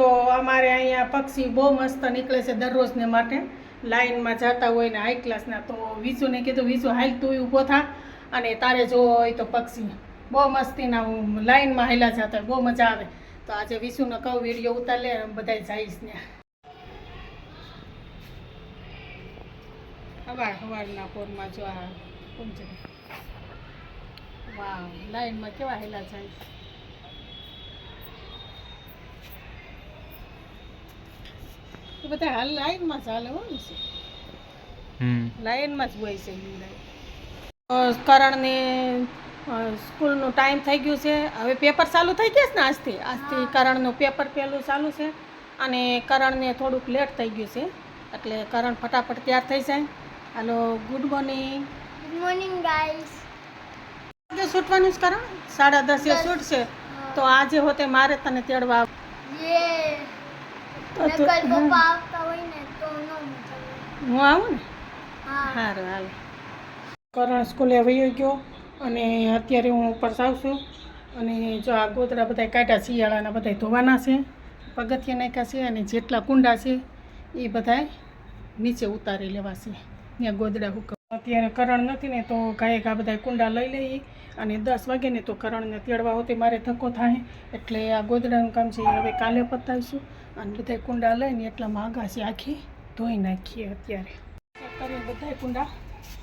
તો અમારે અહીંયા પક્ષી બહુ મસ્ત નીકળે છે દરરોજને માટે. લાઇનમાં જતા હોય ને હાઈ ક્લાસના તો વિશુને કીધું, વિશુ, હાલ તું ઊભો થા અને તારે જોવો હોય તો પક્ષી. બહુ મસ્તીના હું લાઇનમાં હાલ્યા જતા હોય બહુ મજા આવે. તો આજે વિશુને કહું, વીડિયો ઉતાર લે બધા જઈશ ને. હવાર, હવારના પોરમાં જો આ વાહ લાઇનમાં કેવા હેલા જાય. બધા હાલ લાઈનમાં ચાલે હોય છે. હમ. લાઈનમાં જ હોય છે કરણને સ્કૂલનું ટાઈમ થઈ ગયું છે. હવે પેપર ચાલુ થઈ ગયા છે ને આજથી? આજથી કરણનું પેપર પહેલું ચાલુ છે અને કરણને થોડુંક લેટ થઈ ગયું છે. એટલે કરણ ફટાફટ તૈયાર થઈ જાય. હાલો good morning. Good morning guys. આજે છૂટવાનું છે કરણ? સાડા દસે છૂટશે તો આજે હોતે મારે તને તેડવા આવ- યે હું. આવું. ને? સારું હાલ. કરણ સ્કૂલે વયો ગયો અને અત્યારે હું ઉપર આવું છું. અને જો આ ગોદડા બધા કાઢ્યા શિયાળાના બધા ધોવાના છે પગથિયા નાખ્યા છે અને જેટલા કુંડા છે એ બધા નીચે ઉતારી લેવા છે. ત્યાં ગોદડા હુક અત્યારે કરણ નથી ને તો ગાયક આ બધા કુંડા લઈ લઈએ અને દસ વાગે ને તો કરણને તેડવા હોતી મારે ધક્કો થાય. એટલે આ ગોદડાનું કામ છે એ હવે કાલે પતાવીશું. અને બધા કુંડા લઈને એટલા માગા છે આખી ધોઈ નાખીએ અત્યારે. કરીને બધા કુંડા.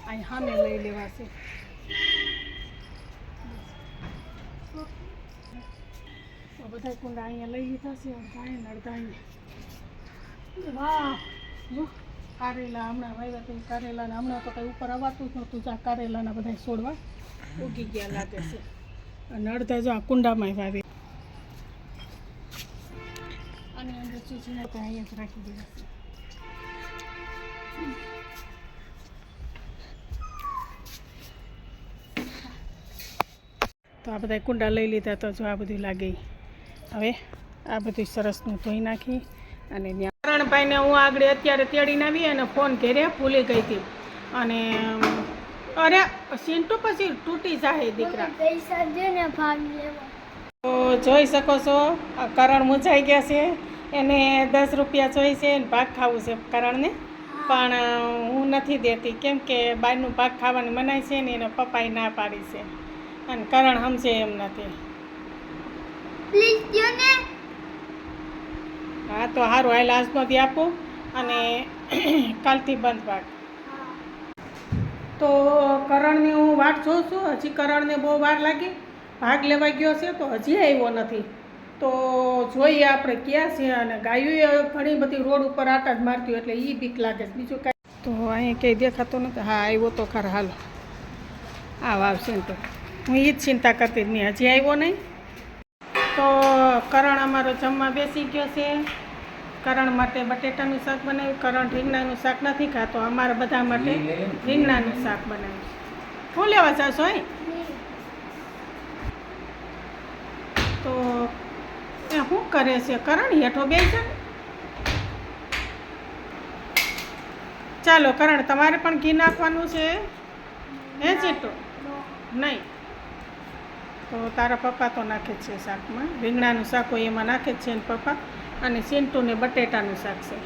અહીં સામે લઈ લેવા છે. તો બધા કુંડા અહીંયા લઈ લીધા છે, અડધા અડધા વાહ! કારેલા હમણાં વાવ્યા તો કારેલા હમણાં તો કંઈ ઉપર અવાતું જ નહોતું, જા કારેલાના બધા છોડવા ઉગી ગયા લાગે છે. અને અડધા જો આ કુંડામાં વાવે અંદર ચીચીને તો અહીંયા જ રાખી દેવા તો આ બધા કુંડા લઈ લીધા તો જો આ બધું લાગે. હવે આ બધું સરસનું ધોઈ નાખી અને કરણભાઈને હું આગળ અત્યારે તેડીને આવી અને ફોન કર્યા ભૂલી ગઈ હતી. અને અરે સીન્ટુ પછી તૂટી જાય દીકરા. તો જોઈ શકો છો આ કરણ મૂંઝાઈ ગયા છે. એને દસ રૂપિયા જોઈએ છે ભાગ ખાવું છે કરણને. પણ હું નથી દેતી. કેમ કે બહારનું ભાગ ખાવાની મનાય છે ને એના પપ્પાએ ના પાડી છે. અને કરણ સમજે એમ નથી. હા તો સારું હાલ આજનો દી આપું અને કાલથી બંધ ભાગ તો કરણની હું વાટ જોઉં છું. હજી કરણને બહુ વાર લાગી. ભાગ લેવા ગયો છે તો હજી આવ્યો નથી. તો જોઈએ આપણે ક્યાં છે અને ગાયું ઘણી બધી રોડ ઉપર આટા જ મારતી એટલે એ બીક લાગે છે. બીજું કાંઈ? તો અહીંયા કંઈ દેખાતો નથી. હા આવ્યો તો ખરા. હાલો. આવ આવશે ને તો. હું એ જ ચિંતા કરતી જ નહીં હજી આવ્યો નહીં. તો કરણ અમારો જમવા બેસી ગયો છે. કરણ માટે બટેટાનું શાક બનાવ્યું. કરણ રીંગણાનું શાક નથી ખાતો. અમારા બધા માટે રીંગણાનું શાક બનાવ્યું. શું લેવા જશો અહીં તો એ શું કરે છે? કરણ હેઠો બે છે ને? ચાલો કરણ તમારે પણ ઘી નાખવાનું છે? હે ચીટો નહીં. તો તારા પપ્પા તો નાખે જ છે શાકમાં. રીંગણાનું શાક હોય એમાં નાખે જ છે ને પપ્પા. અને સિંટુને બટેટાનું શાક છે.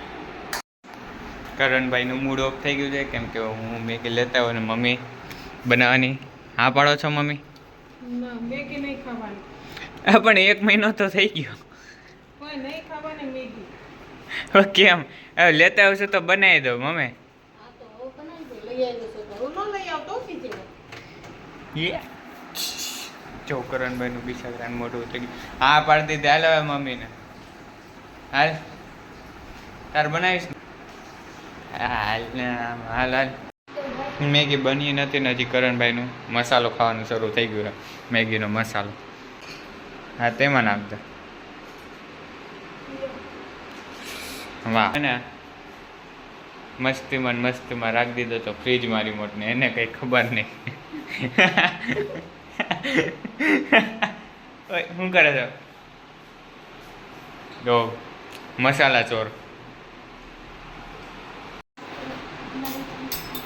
કરણભાઈનું મૂડ ઓફ થઈ ગયું છે. કેમ કે હું મેગી લેતા હોય ને મમ્મી બનાવવાની. હા પાડો છો મમ્મી? ના મેગી નહીં ખાવાની. પણ એક મહિનો તો થઈ ગયો કોઈ નહીં ખાવાની મેગી હવે કેમ? હવે લેતા આવશો તો બનાવી દો મમ્મી. આ તો હવે બનાવી દે લઈ આવ્યો છે તો હું ન બિસાગરાન મોટું થઈ ગયું. હાલ હવે મમ્મીને. હાલ. તાર બનાવીશ ને? હાલ ને આમ, હાલ હાલ. મેગી બની નથી ને હજી કરણભાઈનું. મસાલો ખાવાનું શરૂ થઈ ગયું મેગી મેગીનો મસાલો. હા તેમાં નાખ દે વાહ. અને મસ્તીમાં ને મસ્તીમાં રાખી દીધો તો ફ્રીજમાં રિમોટને એને કંઈ ખબર નહીં. શું કરે છે? જો મસાલા ચોર.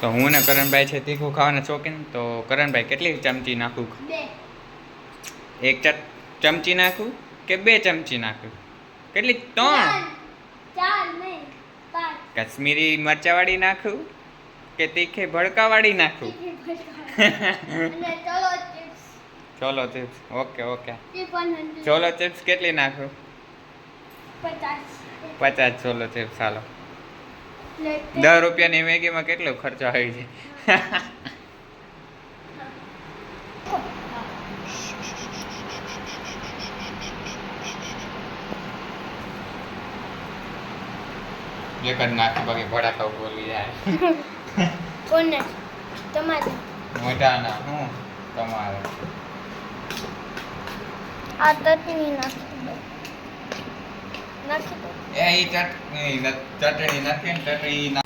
તો હું ને કરણભાઈ છે તીખું ખાવાના શોખીન તો કરણભાઈ કેટલી ચમચી નાખું? એક ચમચી નાખું કે બે ચમચી નાખું? કેટલી? ત્રણ. ચાર નહીં પાંચ કાશ્મીરી મરચાવાળી નાખું કે તીખી ભડકાવાળી નાખું? ચોલો ચિપ્સ ઓકે ઓકે. ચોલો ચિપ્સ કેટલી નાખું? પચાસ. ચોલો ચિપ્સ ચાલો દસ રૂપિયાની મેગીમાં કેટલો ખર્ચો આવી છે એક જ નાખી બાકી ભડાકા બોલી જાય. કોને? તમારે? મોઢાના હું? તમારે. આ ચટણી નાખી નાખી દો. એ ચટણી ચટણી નાખી ને ચટણી ના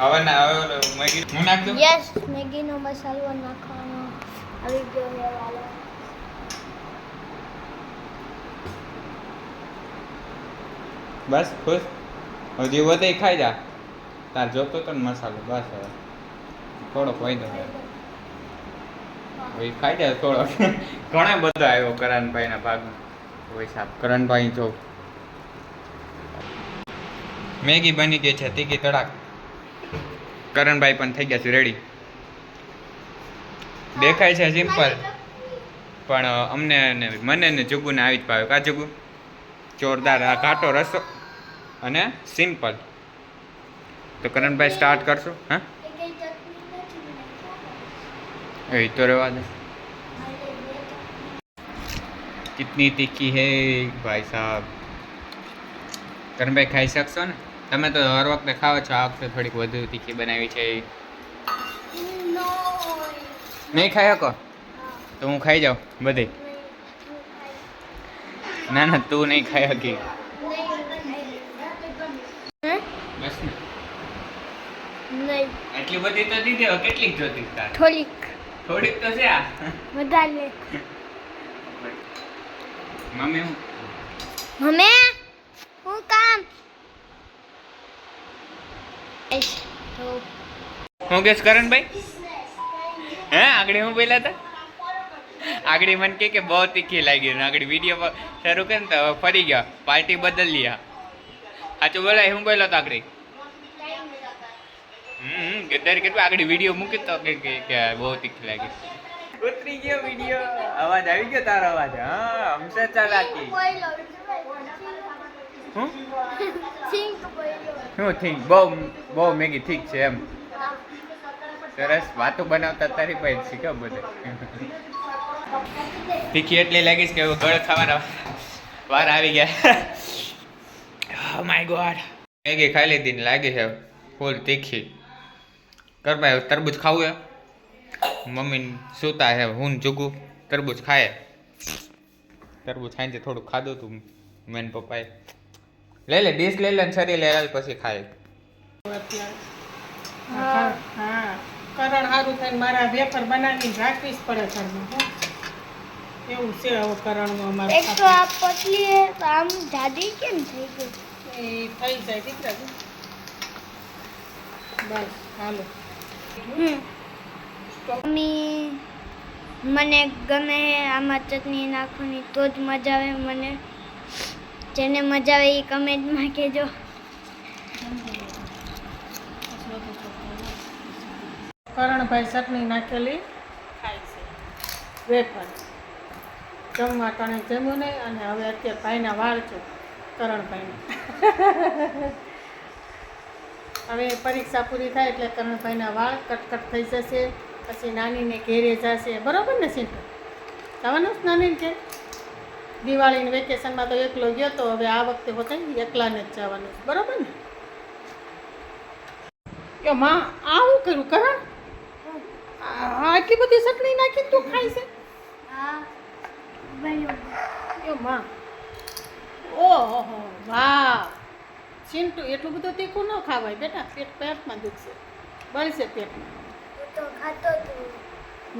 હવે ના હવે મેગી હું નાખ દઉં યસ મેગીનો મસાલો નાખવાનો. આવી ગયો લેવાનો બસ ખુશ? હજી વધે ખાઈ જા. તાર જોતો તો ને મસાલો, બસ હવે. થોડોક વાંધો હવે ખાઈ જાય થોડો ઘણા બધો આવ્યો કરણભાઈના ભાગમાં. સાહેબ કરણભાઈ જો. મેગી બની ગઈ છે, તીખી તડાક કરણભાઈ પણ થઈ ગયા છે રેડી દેખાય છે સિમ્પલ પણ અમને મને ને જુગુને આવી જ પાવ્યો કા જુગુ? જોરદાર આ કાંટો રસો. અને સિમ્પલ. તો કરણભાઈ સ્ટાર્ટ કરશું? હા? એ તો રહેવા દે. કિતની તીખી હે ભાઈ સાહેબ કરણભાઈ ખાઈ શકશો ને? તમે તો હર વખતે ખાઓ છો, આ વખતે થોડીક વધુ તીખી બનાવી છે. નહીં ખાઈ શકો? તો હું ખાઈ જાઉં, બધી. ના ના, તું નહીં ખાઈ શકી નહીં, નહીં. એટલી બધી તો દીધી હવે કેટલીક જોતી તાર? થોડીક. થોડીક તો છે આ. વધારે. મમ્મી હું? મમ્મી હું કામ? હું કેસ કરણભાઈ હે આગળ હું બોલ્યા હતા આગળ મને કે કે બહુ તીખી લાગી ને આગળ વીડિયો શરૂ કરે ને તો ફરી ગયા. પાર્ટી બદલ લીયા સાચું બોલાય હું બોલ્યો તો આગળ? હમ ત્યારે કેટલું આગળ વીડિયો મૂકી તો કે કે કે બહુ તીખી લાગી. ઉતરી ગયો વીડિયો અવાજ આવી ગયો તારો અવાજ. હા હમસે ચાલાકી. હું? શું થિંક બહુ બહુ મેગી ઠીક છે એમ. સરસ વાતો બનાવતા તારી પાસે શીખો બધે. તીખી એટલી લાગીશ કે ગળ ખાવાના વાર આવી ગયા. માય ગોડ મેગી ખાઈ લીધી ને લાગી છે ફૂલ તીખી. કર ભાઈ તરબૂચ ખાવું હે મમ્મી સૂતા હે હું જોગું તરબૂચ ખાય. તરબૂચ ખાઈને થોડું ખાધું તું મેન પપ્પાએ. લઈ લે ડીશ લઈ લે ને શરીર લઈ લે પછી ખાય. હા હા. કરણ સારું થઈને મારા વેફર બનાવીને રાખવી જ પડે ઘરમાં એવું છે હવે કરણમાં એક તો અમારે આ પતલી આમ જાડી કેમ થઈ ગઈ? એ થઈ જાય દીકરા જો. બસ હાલો. મમ્મી મને ગમે આમાં ચટણી નાખવાની તો જ મજા આવે મને. જેને મજા આવે એ કમેન્ટમાં કહેજો. કરણભાઈ ચટણી નાખેલી. ખાય છે. વેફર. જમવા કણે જમ્યું નહીં અને હવે અત્યારે ભાઈના વાળ છે કરણભાઈના. હવે પરીક્ષા પૂરી થાય એટલે કરણભાઈના વાળ કટકટ થઈ જશે પછી નાનીને ઘેરે જશે. બરાબર ને સિંટુ જવાનું જ નાનીને ઘેર. દિવાળીની વેકેશનમાં તો એકલો ગયો તો હવે આ વખતે હોતે એકલાને જ જવાનું. બરોબર ને? કે માં આવું કર્યું કરણ? આટલી બધી ચટણી નાખી તું ખાય છે? હા માં. ઓહો વાહ. ચિંટુ એટલું બધું તીખું ન ખાવાય બેટા પેટ પેટમાં દુખશે. બળશે પેટમાં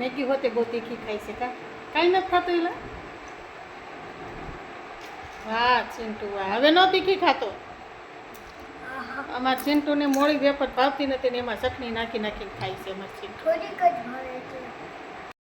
મેગી હોતે બહુ તીખી ખાઈ છે કા? કાંઈ નથી ખાતું એલા? વાહ ચિંટુ વાહ. હવે ન તીખી ખાતો. અમારા ચિંટુને મોળી વેપર ભાવતી નથી ને એમાં ચટણી નાખી નાખીને ખાય છે અમારા ચિંટુ.